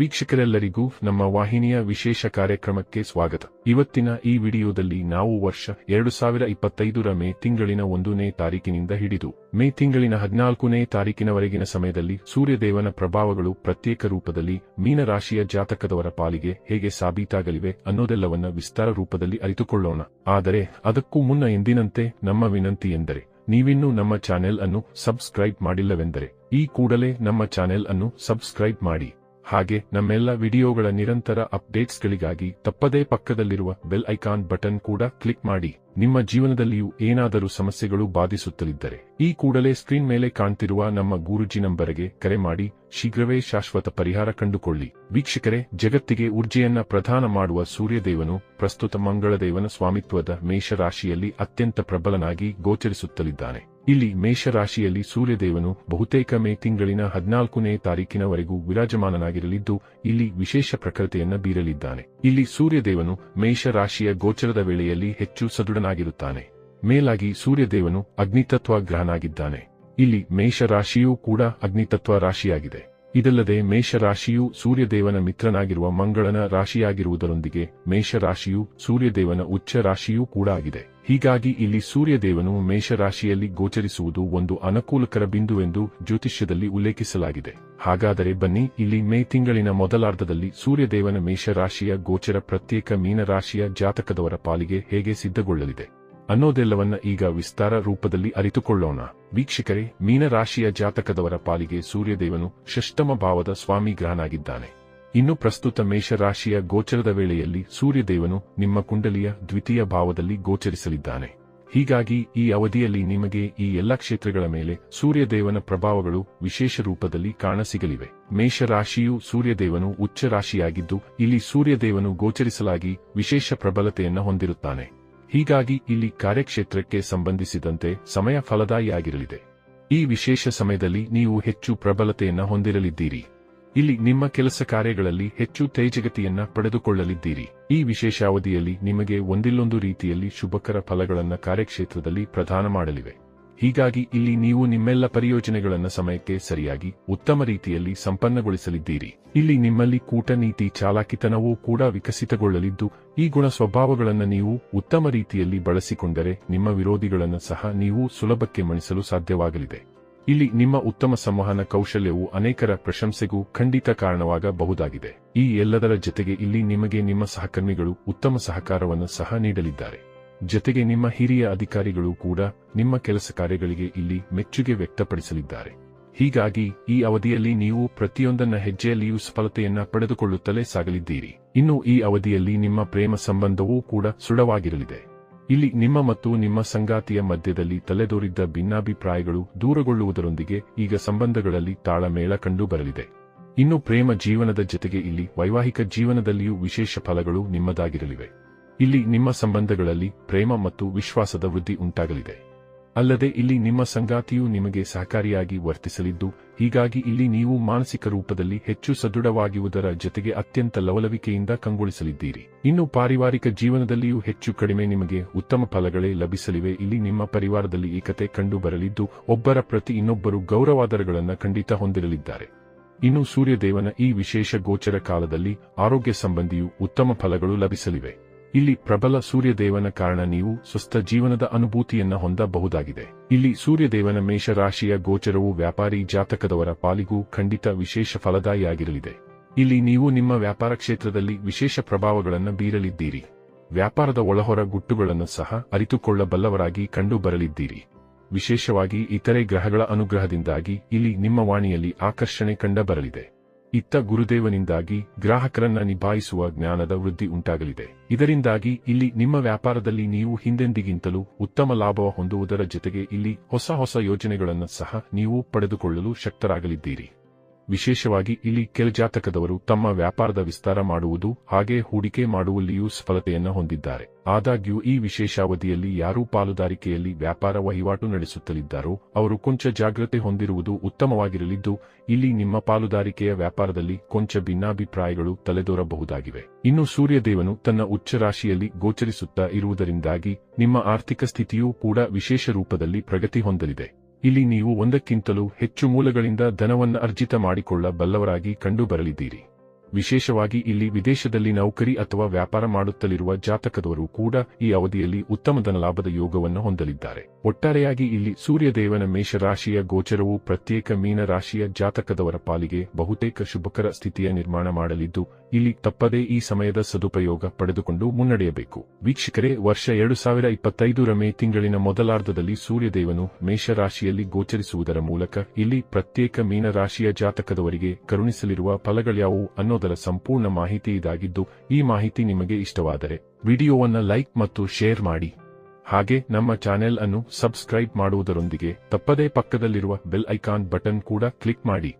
ವೀಕ್ಷಕರೆಲ್ಲರಿಗೂ ನಮ್ಮ ವಾಹಿನಿಯ ವಿಶೇಷ ಕಾರ್ಯಕ್ರಮಕ್ಕೆ ಸ್ವಾಗತ. ಇವತ್ತಿನ ಈ ವಿಡಿಯೋದಲ್ಲಿ ನಾವು ವರ್ಷ ಎರಡು ಸಾವಿರ ಇಪ್ಪತ್ತೈದರ ಮೇ ತಿಂಗಳಿನ ಒಂದನೇ ತಾರೀಕಿನಿಂದ ಹಿಡಿದು, ಮೇ ತಿಂಗಳಿನ ಹದಿನಾಲ್ಕನೇ ತಾರೀಕಿನವರೆಗಿನ ಸಮಯದಲ್ಲಿ ಸೂರ್ಯದೇವನ ಪ್ರಭಾವಗಳು ಪ್ರತ್ಯೇಕ ರೂಪದಲ್ಲಿ ಮೀನರಾಶಿಯ ಜಾತಕದವರ ಪಾಲಿಗೆ ಹೇಗೆ ಸಾಬೀತಾಗಲಿವೆ ಅನ್ನೋದೆಲ್ಲವನ್ನ ವಿಸ್ತಾರ ರೂಪದಲ್ಲಿ ಅರಿತುಕೊಳ್ಳೋಣ. ಆದರೆ ಅದಕ್ಕೂ ಮುನ್ನ ಎಂದಿನಂತೆ ನಮ್ಮ ವಿನಂತಿ ಎಂದರೆ, ನೀವಿನ್ನೂ ನಮ್ಮ ಚಾನೆಲ್ ಅನ್ನು ಸಬ್ಸ್ಕ್ರೈಬ್ ಮಾಡಿಲ್ಲವೆಂದರೆ, ಈ ಕೂಡಲೇ ನಮ್ಮ ಚಾನೆಲ್ ಅನ್ನು ಸಬ್ಸ್ಕ್ರೈಬ್ ಮಾಡಿ. ಹಾಗೆ ನಮ್ಮೆಲ್ಲ ವಿಡಿಯೋಗಳ ನಿರಂತರ ಅಪ್ಡೇಟ್ಸ್ಗಳಿಗಾಗಿ ತಪ್ಪದೇ ಪಕ್ಕದಲ್ಲಿರುವ ಬೆಲ್ ಐಕಾನ್ ಬಟನ್ ಕೂಡ ಕ್ಲಿಕ್ ಮಾಡಿ. ನಿಮ್ಮ ಜೀವನದಲ್ಲಿಯೂ ಏನಾದರೂ ಸಮಸ್ಯೆಗಳು ಬಾಧಿಸುತ್ತಲಿದ್ದರೆ ಈ ಕೂಡಲೇ ಸ್ಕ್ರೀನ್ ಮೇಲೆ ಕಾಣ್ತಿರುವ ನಮ್ಮ ಗುರುಜಿ ನಂಬರ್ಗೆ ಕರೆ ಮಾಡಿ ಶೀಘ್ರವೇ ಶಾಶ್ವತ ಪರಿಹಾರ ಕಂಡುಕೊಳ್ಳಿ. ವೀಕ್ಷಕರೇ, ಜಗತ್ತಿಗೆ ಊರ್ಜೆಯನ್ನ ಪ್ರಧಾನ ಮಾಡುವ ಸೂರ್ಯದೇವನು ಪ್ರಸ್ತುತ ಮಂಗಳದೇವನ ಸ್ವಾಮಿತ್ವದ ಮೇಷರಾಶಿಯಲ್ಲಿ ಅತ್ಯಂತ ಪ್ರಬಲನಾಗಿ ಗೋಚರಿಸುತ್ತಲಿದ್ದಾನೆ. ಇಲ್ಲಿ ಮೇಷರಾಶಿಯಲ್ಲಿ ಸೂರ್ಯದೇವನು ಬಹುತೇಕ ಮೇ ತಿಂಗಳಿನ ಹದಿನಾಲ್ಕನೇ ತಾರೀಕಿನವರೆಗೂ ವಿರಾಜಮಾನನಾಗಿರಲಿದ್ದು, ಇಲ್ಲಿ ವಿಶೇಷ ಪ್ರಕೃತಿಯನ್ನ ಬೀರಲಿದ್ದಾನೆ. ಇಲ್ಲಿ ಸೂರ್ಯದೇವನು ಮೇಷರಾಶಿಯ ಗೋಚರದ ವೇಳೆಯಲ್ಲಿ ಹೆಚ್ಚು ಸದೃಢನಾಗಿರುತ್ತಾನೆ. ಮೇಲಾಗಿ ಸೂರ್ಯದೇವನು ಅಗ್ನಿತತ್ವ ಗ್ರಹನಾಗಿದ್ದಾನೆ. ಇಲ್ಲಿ ಮೇಷರಾಶಿಯೂ ಕೂಡ ಅಗ್ನಿತತ್ವ ರಾಶಿಯಾಗಿದೆ. ಇದಲ್ಲದೆ ಮೇಷರಾಶಿಯು ಸೂರ್ಯದೇವನ ಮಿತ್ರನಾಗಿರುವ ಮಂಗಳನ ರಾಶಿಯಾಗಿರುವುದರೊಂದಿಗೆ ಮೇಷರಾಶಿಯು ಸೂರ್ಯದೇವನ ಉಚ್ಚ ರಾಶಿಯೂ ಕೂಡ ಆಗಿದೆ. ಹೀಗಾಗಿ ಇಲ್ಲಿ ಸೂರ್ಯದೇವನು ಮೇಷರಾಶಿಯಲ್ಲಿ ಗೋಚರಿಸುವುದು ಒಂದು ಅನುಕೂಲಕರ ಬಿಂದುವೆಂದು ಜ್ಯೋತಿಷ್ಯದಲ್ಲಿ ಉಲ್ಲೇಖಿಸಲಾಗಿದೆ. ಹಾಗಾದರೆ ಬನ್ನಿ, ಇಲ್ಲಿ ಮೇ ತಿಂಗಳಿನ ಮೊದಲಾರ್ಧದಲ್ಲಿ ಸೂರ್ಯದೇವನ ಮೇಷರಾಶಿಯ ಗೋಚರ ಪ್ರತ್ಯೇಕ ಮೀನರಾಶಿಯ ಜಾತಕದವರ ಪಾಲಿಗೆ ಹೇಗೆ ಸಿದ್ಧಗೊಳ್ಳಲಿದೆ? ಅನ್ನೋದೆಲ್ಲವನ್ನ ಈಗ ವಿಸ್ತಾರ ರೂಪದಲ್ಲಿ ಅರಿತುಕೊಳ್ಳೋಣ. ವೀಕ್ಷಕರೇ, ಮೀನರಾಶಿಯ ಜಾತಕದವರ ಪಾಲಿಗೆ ಸೂರ್ಯದೇವನು ಷಷ್ಟಮ ಭಾವದ ಸ್ವಾಮಿ ಗ್ರಹನಾಗಿದ್ದಾನೆ ಇನ್ನು ಪ್ರಸ್ತುತ ಮೇಷರಾಶಿಯ ಗೋಚರದ ವೇಳೆಯಲ್ಲಿ ಸೂರ್ಯದೇವನು ನಿಮ್ಮ ಕುಂಡಲಿಯ ದ್ವಿತೀಯ ಭಾವದಲ್ಲಿ ಗೋಚರಿಸಲಿದ್ದಾನೆ. ಹೀಗಾಗಿ ಈ ಅವಧಿಯಲ್ಲಿ ನಿಮಗೆ ಈ ಎಲ್ಲ ಕ್ಷೇತ್ರಗಳ ಮೇಲೆ ಸೂರ್ಯದೇವನ ಪ್ರಭಾವಗಳು ವಿಶೇಷ ರೂಪದಲ್ಲಿ ಕಾಣಸಿಗಲಿವೆ. ಮೇಷರಾಶಿಯು ಸೂರ್ಯದೇವನು ಉಚ್ಚ ರಾಶಿಯಾಗಿದ್ದು ಇಲ್ಲಿ ಸೂರ್ಯದೇವನು ಗೋಚರಿಸಲಾಗಿ ವಿಶೇಷ ಪ್ರಬಲತೆಯನ್ನು ಹೊಂದಿರುತ್ತಾನೆ. ಹೀಗಾಗಿ ಇಲ್ಲಿ ಕಾರ್ಯಕ್ಷೇತ್ರಕ್ಕೆ ಸಂಬಂಧಿಸಿದಂತೆ ಸಮಯ ಫಲದಾಯಿಯಾಗಿರಲಿದೆ. ಈ ವಿಶೇಷ ಸಮಯದಲ್ಲಿ ನೀವು ಹೆಚ್ಚು ಪ್ರಬಲತೆಯನ್ನು ಹೊಂದಿರಲಿದ್ದೀರಿ. ಇಲ್ಲಿ ನಿಮ್ಮ ಕೆಲಸ ಕಾರ್ಯಗಳಲ್ಲಿ ಹೆಚ್ಚು ತೇಜಗತಿಯನ್ನ ಪಡೆದುಕೊಳ್ಳಲಿದ್ದೀರಿ. ಈ ವಿಶೇಷ ಅವಧಿಯಲ್ಲಿ ನಿಮಗೆ ಒಂದಿಲ್ಲೊಂದು ರೀತಿಯಲ್ಲಿ ಶುಭಕರ ಫಲಗಳನ್ನು ಕಾರ್ಯಕ್ಷೇತ್ರದಲ್ಲಿ ಪ್ರದಾನ ಮಾಡಲಿವೆ. ಹೀಗಾಗಿ ಇಲ್ಲಿ ನೀವು ನಿಮ್ಮೆಲ್ಲ ಪರಿಯೋಜನೆಗಳನ್ನ ಸಮಯಕ್ಕೆ ಸರಿಯಾಗಿ, ಉತ್ತಮ ರೀತಿಯಲ್ಲಿ ಸಂಪನ್ನಗೊಳಿಸಲಿದ್ದೀರಿ. ಇಲ್ಲಿ ನಿಮ್ಮಲ್ಲಿ ಕೂಟನೀತಿ ಚಾಲಾಕಿತನವೂ ಕೂಡ ವಿಕಸಿತಗೊಳ್ಳಲಿದ್ದು, ಈ ಗುಣ ಸ್ವಭಾವಗಳನ್ನು ನೀವು ಉತ್ತಮ ರೀತಿಯಲ್ಲಿ ಬಳಸಿಕೊಂಡರೆ ನಿಮ್ಮ ವಿರೋಧಿಗಳನ್ನು ಸಹ ನೀವು ಸುಲಭಕ್ಕೆ ಮಣಿಸಲು ಸಾಧ್ಯವಾಗಲಿದೆ. ಇಲ್ಲಿ ನಿಮ್ಮ ಉತ್ತಮ ಸಂವಹನ ಕೌಶಲ್ಯವು ಅನೇಕರ ಪ್ರಶಂಸೆಗೂ ಖಂಡಿತ ಕಾರಣವಾಗಬಹುದಾಗಿದೆ. ಈ ಎಲ್ಲದರ ಜತೆಗೆ ಇಲ್ಲಿ ನಿಮಗೆ ನಿಮ್ಮ ಸಹಕರ್ಮಿಗಳು ಉತ್ತಮ ಸಹಕಾರವನ್ನು ಸಹ ನೀಡಲಿದ್ದಾರೆ. ಜತೆಗೆ ನಿಮ್ಮ ಹಿರಿಯ ಅಧಿಕಾರಿಗಳು ಕೂಡ ನಿಮ್ಮ ಕೆಲಸ ಕಾರ್ಯಗಳಿಗೆ ಇಲ್ಲಿ ಮೆಚ್ಚುಗೆ ವ್ಯಕ್ತಪಡಿಸಲಿದ್ದಾರೆ. ಹೀಗಾಗಿ, ಈ ಅವಧಿಯಲ್ಲಿ ನೀವು ಪ್ರತಿಯೊಂದನ್ನ ಹೆಜ್ಜೆಯಲ್ಲಿಯೂ ಸಫಲತೆಯನ್ನ ಪಡೆದುಕೊಳ್ಳುತ್ತಲೇ ಸಾಗಲಿದ್ದೀರಿ. ಇನ್ನು ಈ ಅವಧಿಯಲ್ಲಿ ನಿಮ್ಮ ಪ್ರೇಮ ಸಂಬಂಧವೂ ಕೂಡ ಸುಡವಾಗಿರಲಿದೆ. ಇಲ್ಲಿ ನಿಮ್ಮ ಮತ್ತು ನಿಮ್ಮ ಸಂಗಾತಿಯ ಮಧ್ಯದಲ್ಲಿ ತಲೆದೋರಿದ್ದ ಭಿನ್ನಾಭಿಪ್ರಾಯಗಳು ದೂರಗೊಳ್ಳುವುದರೊಂದಿಗೆ ಈಗ ಸಂಬಂಧಗಳಲ್ಲಿ ತಾಳಮೇಳ ಕಂಡುಬರಲಿದೆ. ಇನ್ನು ಪ್ರೇಮ ಜೀವನದ ಜತೆಗೆ ಇಲ್ಲಿ ವೈವಾಹಿಕ ಜೀವನದಲ್ಲಿಯೂ ವಿಶೇಷ ಫಲಗಳು ನಿಮ್ಮದಾಗಿರಲಿವೆ. ಇಲ್ಲಿ ನಿಮ್ಮ ಸಂಬಂಧಗಳಲ್ಲಿ ಪ್ರೇಮ ಮತ್ತು ವಿಶ್ವಾಸದ ವೃದ್ಧಿ ಉಂಟಾಗಲಿದೆ. ಅಲ್ಲದೆ ಇಲ್ಲಿ ನಿಮ್ಮ ಸಂಗಾತಿಯು ನಿಮಗೆ ಸಹಕಾರಿಯಾಗಿ ವರ್ತಿಸಲಿದ್ದು, ಹೀಗಾಗಿ ಇಲ್ಲಿ ನೀವು ಮಾನಸಿಕ ರೂಪದಲ್ಲಿ ಹೆಚ್ಚು ಸದೃಢವಾಗಿರುವುದರ ಜೊತೆಗೆ ಅತ್ಯಂತ ಲವಲವಿಕೆಯಿಂದ ಕಂಗೊಳಿಸಲಿದ್ದೀರಿ. ಇನ್ನು ಪಾರಿವಾರಿಕ ಜೀವನದಲ್ಲಿಯೂ ಹೆಚ್ಚು ಕಡಿಮೆ ನಿಮಗೆ ಉತ್ತಮ ಫಲಗಳೇ ಲಭಿಸಲಿವೆ. ಇಲ್ಲಿ ನಿಮ್ಮ ಪರಿವಾರದಲ್ಲಿ ಏಕತೆ ಕಂಡು ಬರಲಿದ್ದು ಒಬ್ಬರ ಪ್ರತಿ ಇನ್ನೊಬ್ಬರು ಗೌರವಾದರಗಳನ್ನು ಖಂಡಿತ ಹೊಂದಿರಲಿದ್ದಾರೆ. ಇನ್ನು ಸೂರ್ಯದೇವನ ಈ ವಿಶೇಷ ಗೋಚರ ಕಾಲದಲ್ಲಿ ಆರೋಗ್ಯ ಸಂಬಂಧಿಯು ಉತ್ತಮ ಫಲಗಳು ಲಭಿಸಲಿವೆ. ಇಲ್ಲಿ ಪ್ರಬಲ ಸೂರ್ಯದೇವನ ಕಾರಣ ನೀವು ಸ್ವಸ್ಥ ಜೀವನದ ಅನುಭೂತಿಯನ್ನ ಹೊಂದಬಹುದಾಗಿದೆ. ಇಲ್ಲಿ ಸೂರ್ಯದೇವನ ಮೇಷರಾಶಿಯ ಗೋಚರವು ವ್ಯಾಪಾರಿ ಜಾತಕದವರ ಪಾಲಿಗೂ ಖಂಡಿತ ವಿಶೇಷ ಫಲದಾಯಿಯಾಗಿರಲಿದೆ. ಇಲ್ಲಿ ನೀವು ನಿಮ್ಮ ವ್ಯಾಪಾರ ಕ್ಷೇತ್ರದಲ್ಲಿ ವಿಶೇಷ ಪ್ರಭಾವಗಳನ್ನು ಬೀರಲಿದ್ದೀರಿ. ವ್ಯಾಪಾರದ ಒಳಹೊರ ಗುಟ್ಟುಗಳನ್ನು ಸಹ ಅರಿತುಕೊಳ್ಳಬಲ್ಲವರಾಗಿ ಕಂಡು ಬರಲಿದ್ದೀರಿ ವಿಶೇಷವಾಗಿ ಇತರೆ ಗ್ರಹಗಳ ಅನುಗ್ರಹದಿಂದಾಗಿ ಇಲ್ಲಿ ನಿಮ್ಮ ವಾಣಿಯಲ್ಲಿ ಆಕರ್ಷಣೆ ಕಂಡಬರಲಿದೆ. ಇತ್ತ ಗುರುದೇವನಿಂದಾಗಿ ಗ್ರಾಹಕರನ್ನ ನಿಭಾಯಿಸುವ ಜ್ಞಾನದ ವೃದ್ಧಿ ಉಂಟಾಗಲಿದೆ. ಇದರಿಂದಾಗಿ ಇಲ್ಲಿ ನಿಮ್ಮ ವ್ಯಾಪಾರದಲ್ಲಿ ನೀವು ಹಿಂದೆಂದಿಗಿಂತಲೂ ಉತ್ತಮ ಲಾಭ ಹೊಂದುವುದರ ಜೊತೆಗೆ ಇಲ್ಲಿ ಹೊಸ ಹೊಸ ಯೋಜನೆಗಳನ್ನು ಸಹ ನೀವು ಪಡೆದುಕೊಳ್ಳಲು ಶಕ್ತರಾಗಲಿದ್ದೀರಿ. ವಿಶೇಷವಾಗಿ ಇಲ್ಲಿ ಕೆಳಜಾತಕದವರು ತಮ್ಮ ವ್ಯಾಪಾರದ ವಿಸ್ತಾರ ಮಾಡುವುದು, ಹಾಗೆ ಹೂಡಿಕೆ ಮಾಡುವಲ್ಲಿಯೂ ಸಫಲತೆಯನ್ನು ಹೊಂದಿದ್ದಾರೆ. ಆದಾಗ್ಯೂ ಈ ವಿಶೇಷಾವಧಿಯಲ್ಲಿ ಯಾರೂ ಪಾಲುದಾರಿಕೆಯಲ್ಲಿ ವ್ಯಾಪಾರ ವಹಿವಾಟು ನಡೆಸುತ್ತಲಿದ್ದಾರೋ, ಅವರು ಕೊಂಚ ಜಾಗ್ರತೆ ಹೊಂದಿರುವುದು ಉತ್ತಮವಾಗಿರಲಿದ್ದು, ಇಲ್ಲಿ ನಿಮ್ಮ ಪಾಲುದಾರಿಕೆಯ ವ್ಯಾಪಾರದಲ್ಲಿ ಕೊಂಚ ಭಿನ್ನಾಭಿಪ್ರಾಯಗಳು ತಲೆದೋರಬಹುದಾಗಿವೆ. ಇನ್ನು ಸೂರ್ಯದೇವನು ತನ್ನ ಉಚ್ಚ ರಾಶಿಯಲ್ಲಿ ಗೋಚರಿಸುತ್ತಾ ಇರುವುದರಿಂದಾಗಿ ನಿಮ್ಮ ಆರ್ಥಿಕ ಸ್ಥಿತಿಯೂ ಕೂಡ ವಿಶೇಷ ರೂಪದಲ್ಲಿ ಪ್ರಗತಿ ಹೊಂದಲಿದೆ. ಇಲ್ಲಿ ನೀವು ಒಂದಕ್ಕಿಂತಲೂ ಹೆಚ್ಚು ಮೂಲಗಳಿಂದ ಧನವನ್ನು ಅರ್ಜಿತ ಮಾಡಿಕೊಳ್ಳಬಲ್ಲವರಾಗಿ ಕಂಡುಬರಲಿದ್ದೀರಿ. ವಿಶೇಷವಾಗಿ ಇಲ್ಲಿ ವಿದೇಶದಲ್ಲಿ ನೌಕರಿ ಅಥವಾ ವ್ಯಾಪಾರ ಮಾಡುತ್ತಲಿರುವ ಜಾತಕದವರು ಕೂಡ ಈ ಅವಧಿಯಲ್ಲಿ ಉತ್ತಮ ಧನಲಾಭದ ಯೋಗವನ್ನು ಹೊಂದಲಿದ್ದಾರೆ. ಒಟ್ಟಾರೆಯಾಗಿ ಇಲ್ಲಿ ಸೂರ್ಯದೇವನ ಮೇಷರಾಶಿಯ ಗೋಚರವು ಪ್ರತ್ಯೇಕ ಮೀನ ರಾಶಿಯ ಜಾತಕದವರ ಪಾಲಿಗೆ ಬಹುತೇಕ ಶುಭಕರ ಸ್ಥಿತಿಯ ನಿರ್ಮಾಣ ಮಾಡಲಿದ್ದು, ಇಲ್ಲಿ ತಪ್ಪದೇ ಈ ಸಮಯದ ಸದುಪಯೋಗ ಪಡೆದುಕೊಂಡು ಮುನ್ನಡೆಯಬೇಕು. ವೀಕ್ಷಕರೇ, ವರ್ಷ ಎರಡು ಸಾವಿರ ಇಪ್ಪತ್ತೈದರ ಮೇ ತಿಂಗಳಿನ ಮೊದಲಾರ್ಧದಲ್ಲಿ ಸೂರ್ಯದೇವನು ಮೇಷರಾಶಿಯಲ್ಲಿ ಗೋಚರಿಸುವುದರ ಮೂಲಕ ಇಲ್ಲಿ ಪ್ರತ್ಯೇಕ ಮೀನರಾಶಿಯ ಜಾತಕದವರಿಗೆ ಕರುಣಿಸಲಿರುವ ಫಲಗಳ್ಯಾವುವು ಅನ್ನೋದರ ಸಂಪೂರ್ಣ ಮಾಹಿತಿ ಇದಾಗಿದ್ದು, ಈ ಮಾಹಿತಿ ನಿಮಗೆ ಇಷ್ಟವಾದರೆ ವಿಡಿಯೋವನ್ನ ಲೈಕ್ ಮತ್ತು ಶೇರ್ ಮಾಡಿ. ಹಾಗೆ ನಮ್ಮ ಚಾನೆಲ್ ಅನ್ನು ಸಬ್ಸ್ಕ್ರೈಬ್ ಮಾಡುವುದರೊಂದಿಗೆ ತಪ್ಪದೇ ಪಕ್ಕದಲ್ಲಿರುವ ಬೆಲ್ ಐಕಾನ್ ಬಟನ್ ಕೂಡ ಕ್ಲಿಕ್ ಮಾಡಿ.